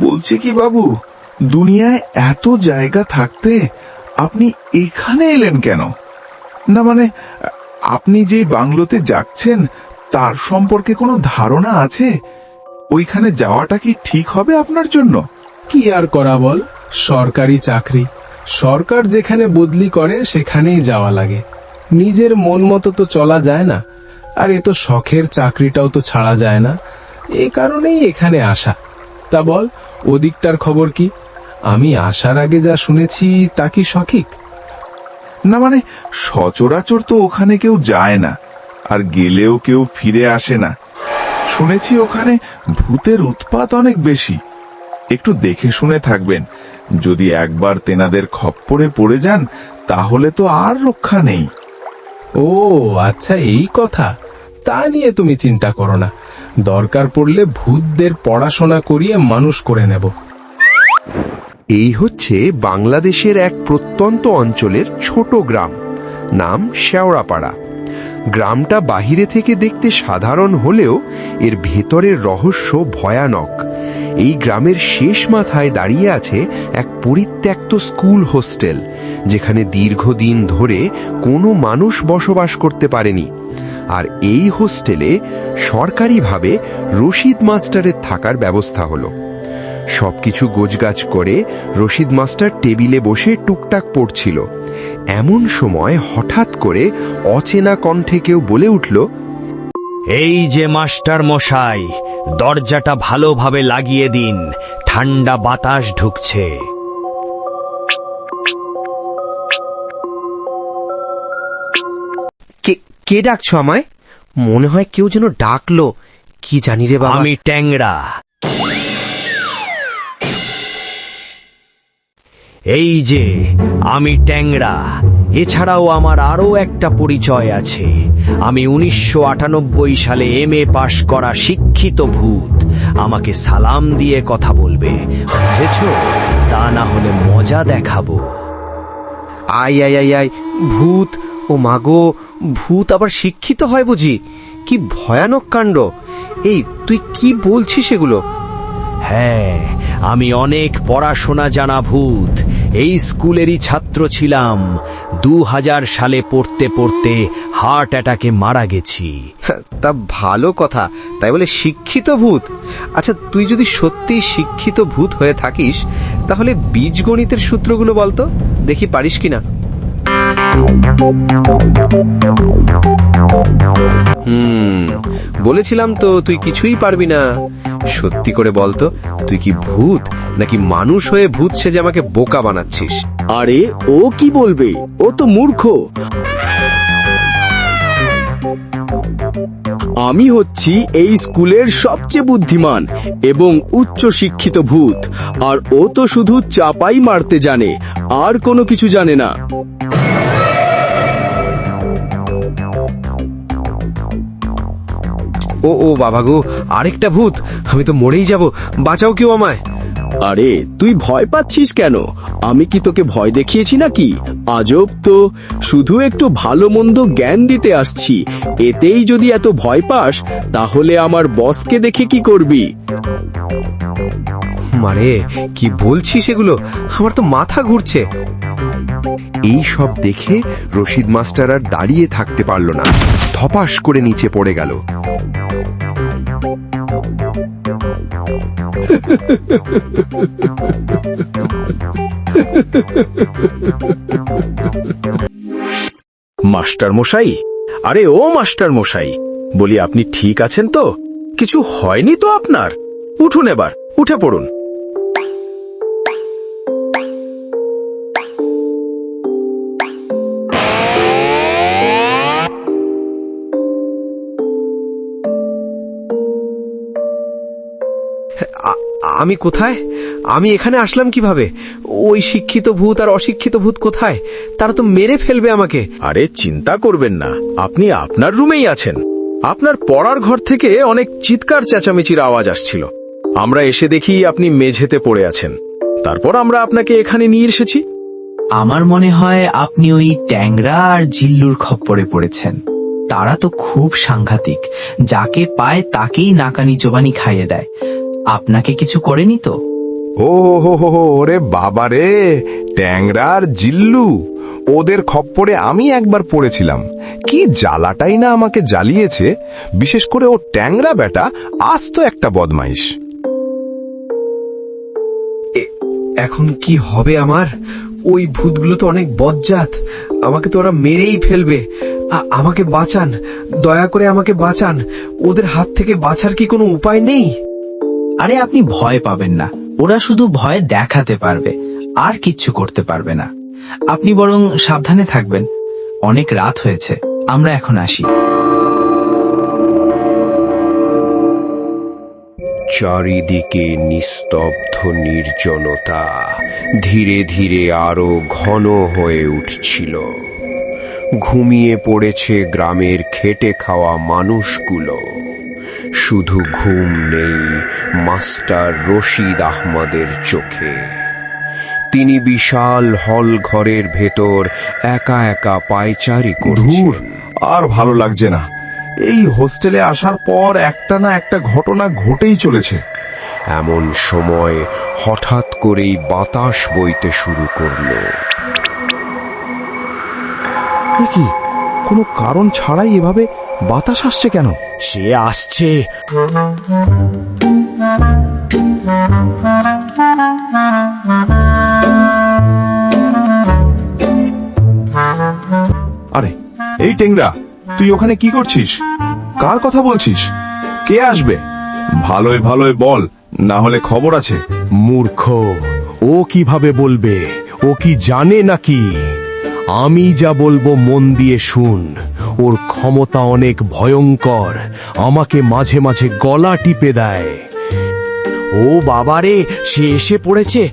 বলছি কি বাবু, দুনিয়ায় এত জায়গা থাকতে আপনি এখানে এলেন কেন? না মানে আপনি যে বাংলোতে যাচ্ছেন, তার সম্পর্কে কোনো ধারণা আছে? ওইখানে যাওয়াটা কি ঠিক হবে আপনার জন্য? কি আর করা বল? সরকারি চাকরি। সরকার যেখানে বদলি করে, সেখানেই যাওয়া লাগে। নিজের মন মতো তো চলা যায় না। আর এ তো শখের চাকরিটাও তো ছাড়া যায় না। এই কারণেই এখানে আসা। তা বল ওদিকটার খবর কি? আমি আসার আগে যা শুনেছি তা কি সঠিক? না মানে সচরাচর তো ওখানে কেউ যায় না আর গেলেও কেউ ফিরে আসে না। শুনেছি ওখানে ভূতের উৎপাত অনেক বেশি। একটু দেখে শুনে থাকবেন। যদি একবার তেনাদের খপ্পরে পড়ে যান তাহলে তো আর রক্ষা নেই। ও আচ্ছা এই কথা। তা নিয়ে তুমি চিন্তা করো না। দরকার পড়লে ভূতদের পড়াশোনা করিয়ে মানুষ করে নেব। এই হচ্ছে বাংলাদেশের এক প্রত্যন্ত অঞ্চলের ছোট গ্রাম। নাম শেওড়াপাড়া। গ্রামটা বাহিরে থেকে দেখতে সাধারণ হলেও এর ভেতরের রহস্য ভয়ানক। এই গ্রামের শেষ মাথায় দাঁড়িয়ে আছে এক পরিত্যক্ত স্কুল হোস্টেল, যেখানে দীর্ঘদিন ধরে কোনো মানুষ বসবাস করতে পারেনি। আর এই হোস্টেলে সরকারিভাবে রশিদ মাস্টারের থাকার ব্যবস্থা হলো। সবকিছু গোজগাছ করে রশিদ মাস্টার টেবিলে বসে টুকটাক পড়ছিল। এমন সময় হঠাৎ করে অচেনা কণ্ঠে কেউ বলে উঠল, এই যে মাস্টার মশাই, দরজাটা ভালোভাবে লাগিয়ে দিন, ঠান্ডা বাতাস ঢুকছে। কে ডাকছো আমায়? মনে হয় কেউ যেন ডাকলো। কি জানি রে বাবা। আমি ট্যাংরা। এই যে আমি ট্যাংরা। এছাড়াও আমার আরও একটা পরিচয় আছে। আমি উনিশশো আটানব্বই সালে এম এ পাশ করা শিক্ষিত ভূত। আমাকে সালাম দিয়ে কথা বলবে। বুঝেছ? তা না হলে মজা দেখাবো। আই আই আই আই ভূত ও মাগো ভূত আবার শিক্ষিত হয় বুঝি? কি ভয়ানক কাণ্ড। এই তুই কি বলছিস এগুলো? হ্যাঁ আমি অনেক পড়াশোনা জানা ভূত। এই স্কুলেরই ছাত্র ছিলাম। দু হাজার সালে পড়তে পড়তে হার্ট অ্যাটাকে মারা গেছি। তা ভালো কথা। তাই বলে শিক্ষিত ভূত। আচ্ছা তুই যদি সত্যিই শিক্ষিত ভূত হয়ে থাকিস তাহলে বীজগণিতের সূত্রগুলো বলতো। দেখি পারিস কিনা? হুম, বলেছিলাম তো তুই কিছুই পারবি না। সত্যি করে বলতো তুই কি ভূত, নাকি মানুষ হয়ে ভূত সেজে আমাকে বোকা বানাচ্ছিস? আরে, ও কি বলবে? ও তো মূর্খ। আমি হচ্ছি এই স্কুলের সবচেয়ে বুদ্ধিমান এবং উচ্চ শিক্ষিত ভূত, আর ও তো শুধু চাপাই মারতে জানে, আর কোনো কিছু জানে না। ও ও বাবা গো আরেকটা ভূত। আমি তো মরেই যাব বাঁচাও কেউ আমায়। আরে তুই ভয় পাচ্ছিস কেন? আমি কি তোকে ভয় দেখিয়েছি নাকি? আজব তো শুধু একটু ভালো মন্দ জ্ঞান দিতে আসছি। এতেই যদি এত ভয় পাস তাহলে আমার বসকে দেখে কি করবি? মারে কি বলছিস এগুলো? আমার তো মাথা ঘুরছে। এই সব দেখে রশিদ মাস্টার আর দাঁড়িয়ে থাকতে পারল না। ধপাস করে নিচে পড়ে গেল। মাস্টার মশাই? আরে ও মাস্টার মশাই, বলি আপনি ঠিক আছেন তো? কিছু হয়নি তো আপনার? উঠুন এবার, উঠে পড়ুন। আমি কোথায়? আমি এখানে আসলাম কীভাবে? ওই শিক্ষিত ভূত আর অশিক্ষিত ভূত কোথায়? তারা তো মেরে ফেলবে আমাকে। আরে চিন্তা করবেন না আপনি আপনার রুমেই আছেন। আপনার পড়ার ঘর থেকে অনেক চিৎকার চেঁচামেচির আওয়াজ আসছিল। আমরা এসে দেখি আপনি মেঝেতে পড়ে আছেন। তারপর আমরা আপনাকে এখানে নিয়ে এসেছি। আমার মনে হয় আপনি ওই ট্যাংরা আর জিল্লুর খপ্পরে পড়েছেন। তারা তো খুব সাংঘাতিক। যাকে পায় তাকেই নাকানি জোবানি খাইয়ে দেয়। আপনাকে কিছু করেনি তো? ও হো হো হো ওরে বাবা রে ট্যাংরা আর জিল্লু। ওদের খপ্পরে আমি একবার পড়েছিলাম। কি জ্বালাটাই না আমাকে জ্বালিয়েছে। বিশেষ করে ও ট্যাংরা বেটা আস্ত একটা বদমাইশ। এখন কি হবে আমার? ওই ভূতগুলো তো অনেক বজ্জাত। আমাকে তো ওরা মেরেই ফেলবে। আমাকে বাঁচান। দয়া করে আমাকে বাঁচান। ওদের হাত থেকে বাঁচার কি কোনো উপায় নেই? আরে আপনি ভয় পাবেন না। ওরা শুধু ভয় দেখাতে পারবে, আর কিচ্ছু করতে পারবে না। আপনি বরং সাবধানে থাকবেন। অনেক রাত হয়েছে, আমরা এখন আসি। চারিদিকে নিস্তব্ধ নির্জনতা ধীরে ধীরে আরও ঘন হয়ে উঠছিল। ঘুমিয়ে পড়েছে গ্রামের খেটে খাওয়া মানুষগুলো। শুধু ঘুম নেই মাস্টার রশিদ আহমদের চোখে। তিনি বিশাল হল ঘরের ভেতর একা একা পায়চারি করছেন। আর ভালো লাগছে না। এই হোস্টেলে আসার পর একটা না একটা ঘটনা ঘটেই চলেছে। এমন সময় হঠাৎ করেই বাতাস বইতে শুরু করল। দেখি কোনো কারণ ছাড়াই এভাবে বাতাস আসছে কেন? সে আসছে। আরে এই টেংরা তুই ওখানে কি করছিস? কার কথা বলছিস? কে আসবে? ভালোই ভালোই বল না হলে খবর আছে। মূর্খ ও কীভাবে বলবে? ও কি জানে নাকি? আমি যা বলব মন দিয়ে শুন। ওর ক্ষমতা অনেক ভয়ঙ্কর। আমাকে মাঝে মাঝে গলা টিপে দেয়। ও বাবারে সে এসে পড়েছে।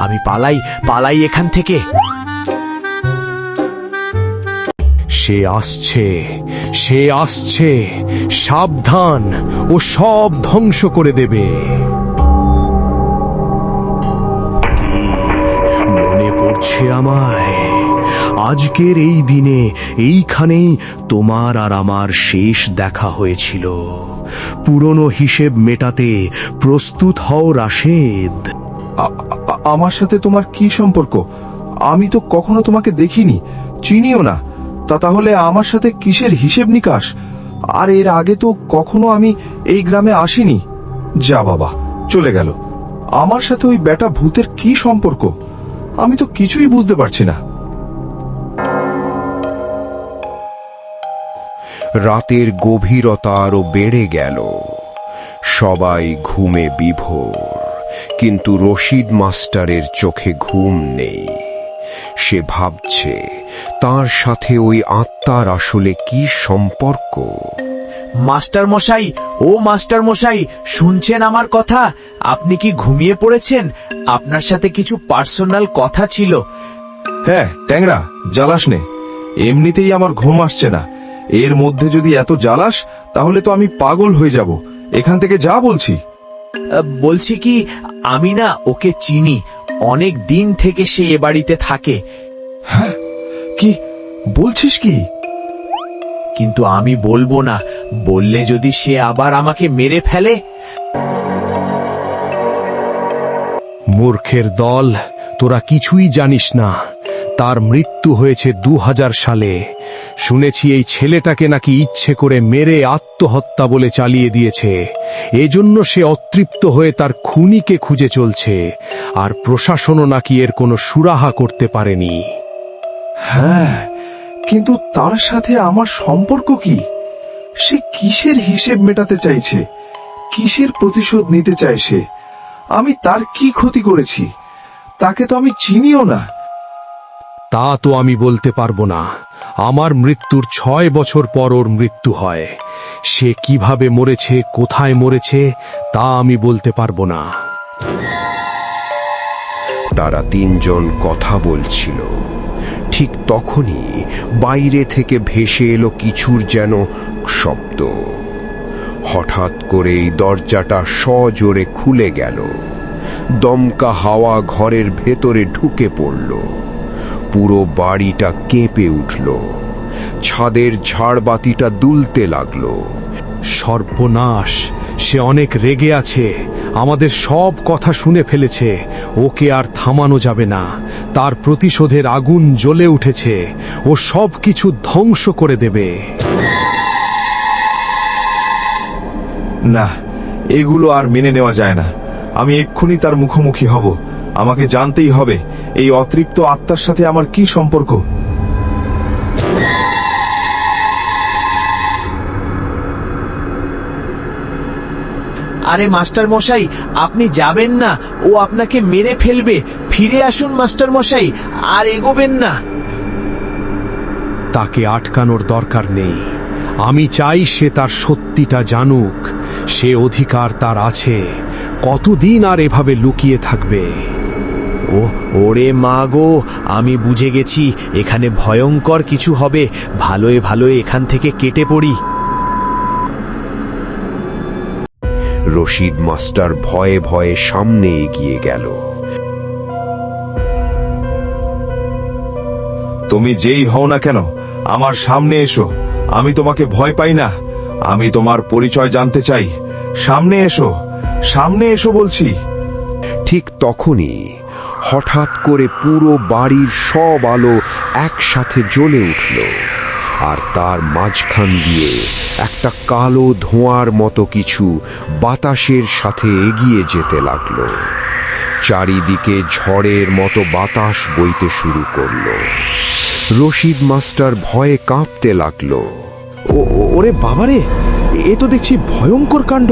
আমি পালাই পালাই এখান থেকে। সে আসছে সে আসছে। সাবধান, ও সব ধ্বংস করে দেবে। মনে পড়ছে আমায়? আজকের এই দিনে এইখানেই তোমার আর আমার শেষ দেখা হয়েছিল। পুরনো হিসেব মেটাতে প্রস্তুত হও রাশেদ। আমার সাথে তোমার কি সম্পর্ক? আমি তো কখনো তোমাকে দেখিনি। চিনিও না। তা তাহলে আমার সাথে কিসের হিসেব নিকাশ? আর এর আগে তো কখনো আমি এই গ্রামে আসিনি। যা বাবা, চলে গেল। আমার সাথে ওই বেটা ভূতের কি সম্পর্ক? আমি তো কিছুই বুঝতে পারছি না। রাতের গভীরতা আরও বেড়ে গেল। সবাই ঘুমে বিভোর কিন্তু রশিদ মাস্টারের চোখে ঘুম নেই। সে ভাবছে তার সাথে ওই আত্মার আসলে কি সম্পর্ক? মাস্টার মশাই ও মাস্টার মশাই শুনছেন আমার কথা? আপনি কি ঘুমিয়ে পড়েছেন? আপনার সাথে কিছু পার্সোনাল কথা ছিল। হ্যাঁ ট্যাংরা জ্বালাস নে। এমনিতেই আমার ঘুম আসছে না। এর মধ্যে যদি এত জ্বালাস তাহলে তো আমি পাগল হয়ে যাব। এখান থেকে যা বলছি। বলছি কি আমি না ওকে চিনি। অনেক দিন থেকে সে এ বাড়িতে থাকে। হ্যাঁ কি বলছিস কি? কিন্তু আমি বলব না। বললে যদি সে আবার আমাকে মেরে ফেলে? মূর্খের দল তোরা কিছুই জানিস না। তার মৃত্যু হয়েছে দু হাজার সালে। শুনেছি এই ছেলেটাকে নাকি ইচ্ছে করে মেরে আত্মহত্যা বলে চালিয়ে দিয়েছে। এজন্য সে অতৃপ্ত হয়ে তার খুনিকে খুঁজে চলছে, আর প্রশাসনও নাকি এর কোনো সুরাহা করতে পারেনি। হ্যাঁ কিন্তু তার সাথে আমার সম্পর্ক কি? সে কিসের হিসেব মেটাতে চাইছে? কিসের প্রতিশোধ নিতে চায় সে? আমি তার কি ক্ষতি করেছি? তাকে তো আমি চিনিও না। তা তো আমি বলতে পারব না। আমার মৃত্যুর ছয় বছর পর ওর মৃত্যু হয়। সে কীভাবে মরেছে, কোথায় মরেছে, তা আমি বলতে পারব না। তারা তিনজন কথা বলছিল। ঠিক তখনই বাইরে থেকে ভেসে এলো কিছুর যেন শব্দ। হঠাৎ করেই দরজাটা সজোরে খুলে গেল। দমকা হাওয়া ঘরের ভেতরে ঢুকে পড়ল। পুরো বাড়িটা কেঁপে উঠল। ছাদের ঝাড়বাতিটা দুলতে লাগল। সর্বনাশ, সে অনেক রেগে আছে। আমাদের সব কথা শুনে ফেলেছে। ওকে আর থামানো যাবে না। তার প্রতিশোধের আগুন জ্বলে উঠেছে। ও সব কিছু ধ্বংস করে দেবে। না, এগুলো আর মেনে নেওয়া যায় না। আমি এক্ষুনি তার মুখোমুখি হব। আমাকে জানতেই হবে এই অতৃপ্ত আত্মার সাথে আমার কি সম্পর্ক। আরে মাস্টার মশাই আপনি যাবেন না। ও আপনাকে মেরে ফেলবে। ফিরে আসুন মাস্টার মশাই আর এগোবেন না। তাকে আটকানোর দরকার নেই। আমি চাই সে তার সত্যিটা জানুক। সে অধিকার তার আছে। কতদিন আর এভাবে লুকিয়ে থাকবে? ও ওরে মা গো আমি বুঝে গেছি এখানে ভয়ঙ্কর কিছু হবে। ভালোয় ভালোয় এখান থেকে কেটে পড়ি। রশিদ মাস্টার ভয়ে ভয়ে সামনে এগিয়ে গেল। তুমি যেই হও না কেন আমার সামনে এসো। আমি তোমাকে ভয় পাই না। আমি তোমার পরিচয় জানতে চাই। সামনে এসো সামনে এসো বলছি। ঠিক তখনই হঠাৎ করে পুরো বাড়ির সব আলো একসাথে জ্বলে উঠল আর তার মাঝখান দিয়ে একটা কালো ধোঁয়ার মতো কিছু বাতাসের সাথে এগিয়ে যেতে লাগল। চারিদিকে ঝড়ের মতো বাতাস বইতে শুরু করল। রশিদ মাস্টার ভয়ে কাঁপতে লাগল। ওরে বাবারে, এ তো দেখছি ভয়ঙ্কর কাণ্ড।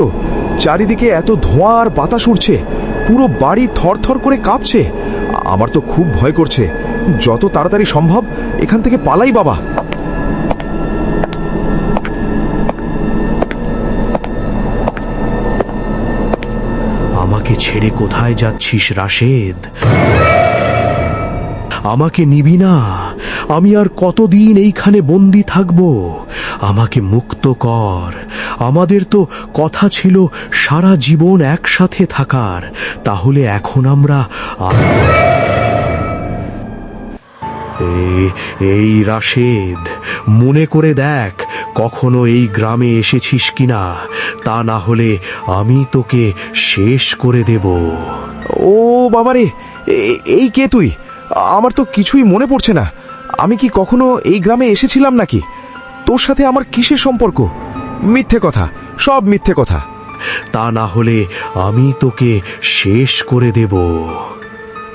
চারিদিকে এত ধোঁয়া আর বাতাস উঠছে পুরো বাড়ি থরথর করে কাঁপছে। আমার তো খুব ভয় করছে। যত তাড়াতাড়ি সম্ভব, এখান থেকে পালাই বাবা। আমাকে ছেড়ে কোথায় যাচ্ছিস রাশেদ? আমাকে নিবি না। আমি আর কতদিন এইখানে বন্দি থাকব? আমাকে মুক্ত কর। আমাদের তো কথা ছিল সারা জীবন একসাথে থাকার। তাহলে এখন আমরা এই রাশেদ, মনে করে দেখ কখনো এই গ্রামে এসেছিস কিনা। তা না হলে আমি তোকে শেষ করে দেব। ও বাবারে এই কে তুই? আমার তো কিছুই মনে পড়ছে না। আমি কি কখনো এই গ্রামে এসেছিলাম নাকি? তোর সাথে আমার কিসের সম্পর্ক? মিথ্যে কথা সব মিথ্যে কথা। তা না হলে আমি তোকে শেষ করে দেব।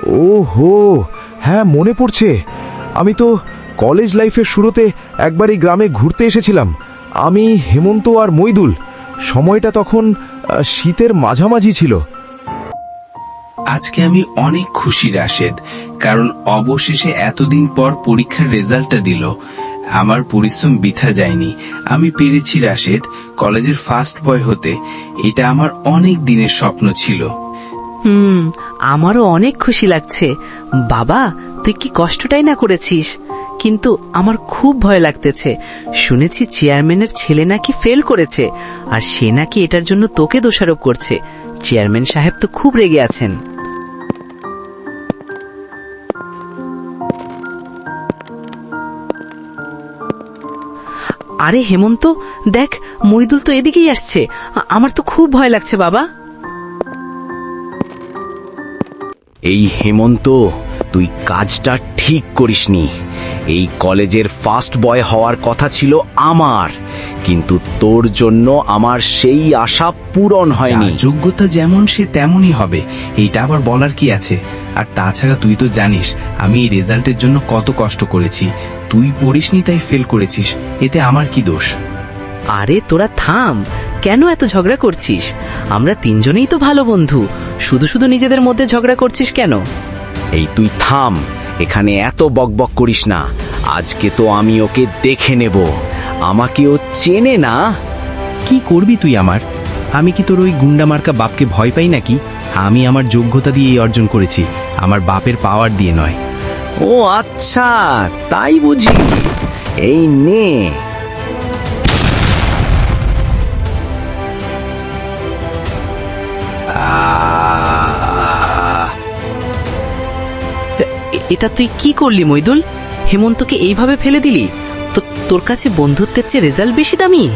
ও হো হ্যাঁ মনে পড়ছে। আমি তো কলেজ লাইফের শুরুতে একবার এই গ্রামে ঘুরতে এসেছিলাম। আমি হেমন্ত আর মইদুল। সময়টা তখন শীতের মাঝামাঝি ছিল। আজকে আমি অনেক খুশি রাশেদ কারণ অবশেষে এতদিন পর পরীক্ষার রেজাল্টটা দিল। আমার পরিশ্রম বৃথা যায়নি। আমি পেরেছি রাশেদ, কলেজের ফার্স্ট বয় হতে। এটা আমার অনেক দিনের স্বপ্ন ছিল। হুম, আমারও অনেক খুশি লাগছে। বাবা, তুই কি কষ্টটাই না করেছিস? কিন্তু আমার খুব ভয় লাগতেছে। শুনেছি চেয়ারম্যানের ছেলে নাকি ফেল করেছে, আর সে নাকি এটার জন্য তোকে দোষারোপ করছে। চেয়ারম্যান সাহেব তো খুব রেগে আছেন। আরে হেমন্ত দেখ মইদুল তো এদিকেই আসছে। আমার তো খুব ভয় লাগছে বাবা। এই হেমন্ত তুই কাজটা ঠিক করিসনি। এই কলেজের ফার্স্ট বয় হওয়ার কথা ছিল আমার কিন্তু তোর জন্য আমার সেই আশা পূরণ হয়নি। যোগ্যতা যেমন সে তেমনই হবে। এইটা আবার বলার কি আছে? আর তাছাড়া তুই তো জানিস আমি এই রেজাল্টের জন্য কত কষ্ট করেছি। তুই পড়িসনি তাই ফেল করেছিস এতে আমার কি দোষ? আরে তোরা থাম কেন এত ঝগড়া করছিস? আমরা তিনজনেই তো ভালো বন্ধু শুধু শুধু নিজেদের মধ্যে ঝগড়া করছিস কেন? এই তুই থাম এখানে এত বকবক করিস না আজকে তো আমি ওকে দেখে নেব আমাকে ও চেনে না। কি করবি তুই আমার? আমি কি তোর ওই গুন্ডা মার্কা বাপকে ভয় পাই নাকি? আমি আমার যোগ্যতা দিয়ে অর্জন করেছি, আমার বাপের পাওয়ার দিয়ে নয়। ও আচ্ছা তাই বুঝি। এই নে। এটা তুই কি করলি মইদুল হেমন্তকে এইভাবে ফেলে দিলি? তো তোর কাছে বন্ধুত্বের চেয়ে রেজাল্ট বেশি দামি?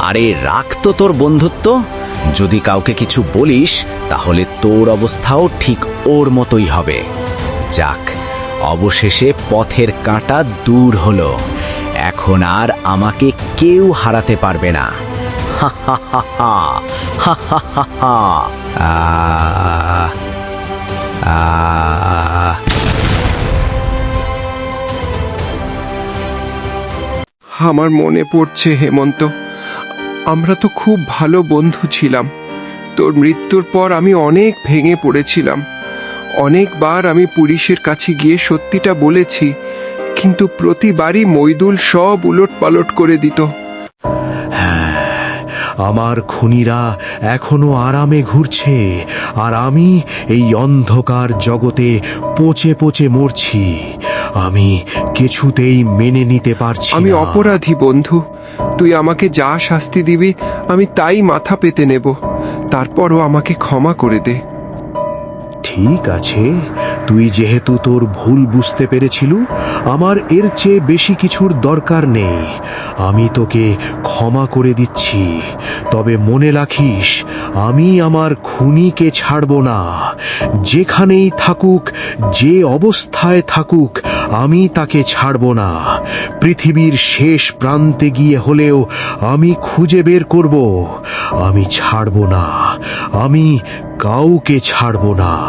আরে রাখ তো তোর বন্ধুত্ব। যদি কাউকে কিছু বলিস তাহলে তোর অবস্থাও ঠিক ওর মতোই হবে। যাক, অবশেষে পথের কাঁটা দূর হল। এখন আর আমাকে কেউ হারাতে পারবে না। আমার মনে পড়ছে হেমন্ত, আমরা তো খুব ভালো বন্ধু ছিলাম। তোর মৃত্যুর পর আমি অনেক ভেঙে পড়েছিলাম। অনেকবার আমি পুলিশের কাছে গিয়ে সত্যিটা বলেছি কিন্তু প্রতিবারই মইদুল সব উলট পালট করে দিত। আমার খুনিরা এখনও আরামে ঘুরছে আর আমি এই অন্ধকার জগতে পচে পচে মরছি। আমি কিছুতেই মেনে নিতে পারছি আমি অপরাধী বন্ধু তুই আমাকে যা শাস্তি দিবি আমি তাই মাথা পেতে নেব। তারপরও আমাকে ক্ষমা করে দে। ঠিক আছে। তুই যেহেতু তোর ভুল বুঝতে পেরেছিলু, আমার এর চেয়ে বেশি কিছুর দরকার নেই। আমি তোকে ক্ষমা করে দিচ্ছি। তবে মনে রাখিস, আমি আমার খুনিকে ছাড়ব না। যেখানেই থাকুক, যে অবস্থায় থাকুক, আমি তাকে ছাড়ব না। পৃথিবীর শেষ প্রান্তে গিয়ে হলেও আমি খুঁজে বের করব। আমি ছাড়ব না। আমি কাউকে ছাড়ব না।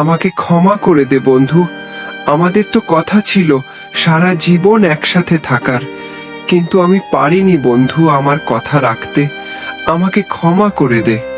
আমাকে ক্ষমা করে দে, বন্ধু। আমাদের তো কথা ছিল সারা জীবন একসাথে থাকার। কিন্তু আমি পারিনি, বন্ধু, আমার কথা রাখতে। আমাকে ক্ষমা করে দে।